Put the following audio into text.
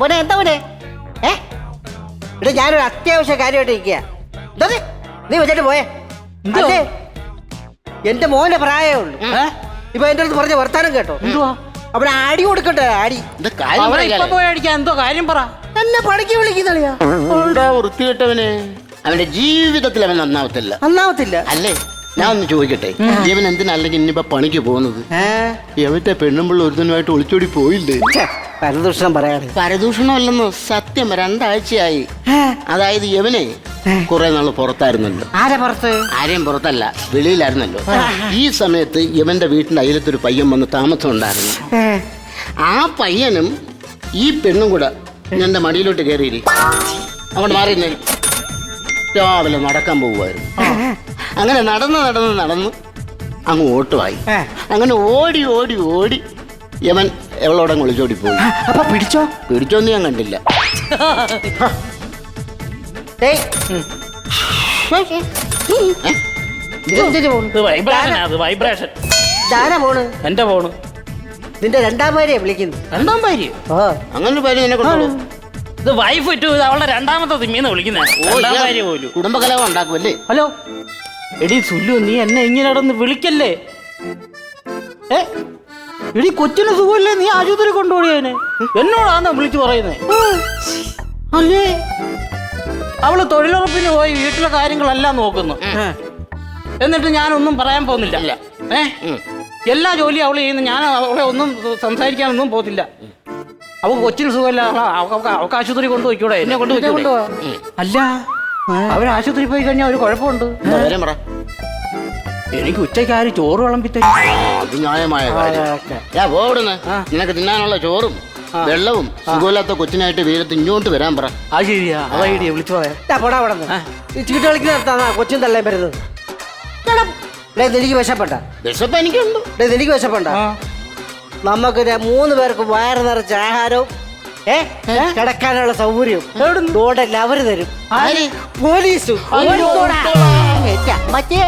മോനെ എന്താ മോനെ? ഏ? ഇവിടെ ഞാനൊരു അത്യാവശ്യ കാര്യമായിട്ട് ഇരിക്കുക എന്താ ഇത്? നീ വെച്ചിട്ട് പോയേ. എന്തോ? അല്ലേ എന്റെ മോന്റെ പ്രായമേ ഉള്ളൂ. ഏ? ഇപ്പൊ എന്റെ അടുത്ത് പറഞ്ഞ വർത്താനം കേട്ടോ. എന്തുവാ? അവനെ അടി കൊടുക്കട്ടെ അടി. ഇത് കാര്യം അവരെ ഇപ്പൊ പറയാലേ. പോയി അടിക്കാൻ എന്തോ കാര്യം പറ. എന്നെ പണിക്ക് വിളിക്കുന്നളിയാ വൃത്തികെട്ടവനെ? അവന്റെ ജീവിതത്തിൽ അവൻ നന്നാവത്തില്ല. നന്നാവത്തില്ല. അല്ലേ? ഞാൻ ഒന്ന് ചോദിക്കട്ടെ. ഇവൻ എന്തിനല്ലെങ്കിൽ ഇനിയിപ്പോ പണിക്ക് പോകുന്നത്? ഏ? എവന്റെ പെണ്ണുമ്പിള്ള ഒരുത്തനുമായിട്ട് ഒളിച്ചോടി പോയില്ലേ? ഛെ, പരദൂഷണം പറയാറ് പരദൂഷണമല്ലെന്ന് സത്യം രണ്ടാഴ്ചയായി. അതായത് യവനെ കുറെ നാൾ പുറത്തായിരുന്നല്ലോ. ആരെ പുറത്ത്? ആരെയും പുറത്തല്ല വെളിയിലായിരുന്നല്ലോ. ഈ സമയത്ത് യവന്റെ വീട്ടിന്റെ അയലത്തൊരു പയ്യൻ വന്ന് താമസം ഉണ്ടായിരുന്നു ആ പയ്യനും ഈ പെണ്ണും കൂടെ എന്റെ മടിയിലോട്ട് കയറി അങ്ങോട്ട് മാറിയിരുന്നേ രാവിലെ നടക്കാൻ പോവുമായിരുന്നു. അങ്ങനെ നടന്ന് നടന്ന് നടന്ന് അങ്ങ് ഓട്ടുമായി. അങ്ങനെ ഓടി ഓടി ഓടി യവൻ എവളോടെ ഒളിച്ചോടി പോയി. അപ്പൊ പിടിച്ചോ? പിടിച്ചൊന്നും ഞാൻ കണ്ടില്ല. വൈബ്രേഷൻ പോണ് എന്റെ നിന്റെ രണ്ടാം വിളിക്കുന്നു. രണ്ടാം ഭാര്യ അങ്ങനെ നിന്നെ കൊണ്ടു ഇത് വൈഫ് ഇട്ടു ഇത് അവളുടെ രണ്ടാമത്തെ തിമ്മീന്ന് വിളിക്കുന്നത് രണ്ടാം ഭാര്യ പോലും. കുടുംബകലഹം ഉണ്ടാക്കുമല്ലേ ഹലോ. എടി സുല്ലു നീ എന്നെ ഇങ്ങനെ അടന്ന് വിളിക്കല്ലേ? ഏ? എടി കൊച്ചിന് സുഖമില്ലേ? നീ ആശുപത്രി കൊണ്ടുപോടിയതിനെ എന്നോടാന്ന് വിളിച്ചു പറയുന്നേ? അല്ലേ? അവൾ തൊഴിലുറപ്പിന് പോയി വീട്ടിലെ കാര്യങ്ങളെല്ലാം നോക്കുന്നു. എന്നിട്ട് ഞാനൊന്നും പറയാൻ പോകുന്നില്ല. ഏ? എല്ലാ ജോലിയും അവൾ ചെയ്യുന്നു. ഞാൻ അവളെ ഒന്നും സംസാരിക്കാനൊന്നും പോകത്തില്ല. അവ കൊച്ചിന് സുഖമില്ല. അവൾക്ക് അവൾക്ക് ആശുപത്രി കൊണ്ടുപോയിക്കൂടെ? എന്നെ കൊണ്ടുപോയി അല്ല അവർ ആശുപത്രി പോയി കഴിഞ്ഞാൽ ഒരു കുഴപ്പമുണ്ട്. എനിക്ക് ഉച്ചയ്ക്ക് ആര് ചോറ് വിളമ്പിത്തരും. അത് ന്യായമായ കാര്യം. ഞാൻ നിനക്ക് തിന്നാനുള്ള ചോറും വെള്ളവും സുഖമില്ലാത്ത കൊച്ചിനായിട്ട് വീരത്ത് ഇങ്ങോട്ട് വരാൻ പറ. ആ ശരിയാ. അതാ വിളിച്ചു പറയാം. പോടാ അവിടെ തള്ളേം വരുന്നത്. ഡേ, എനിക്ക് വിശപ്പെട്ട വിശപ്പ് എനിക്കുണ്ട്. ഡേ, എനിക്ക് വിശപ്പണ്ട. നമുക്ക് ദേ മൂന്ന് പേർക്ക് വയറ് നിറച്ച ആഹാരവും ഏ കിടക്കാനുള്ള സൗകര്യവും റോഡല്ല അവർ തരും. പോലീസും. പോലീസ്. അയ്യോ.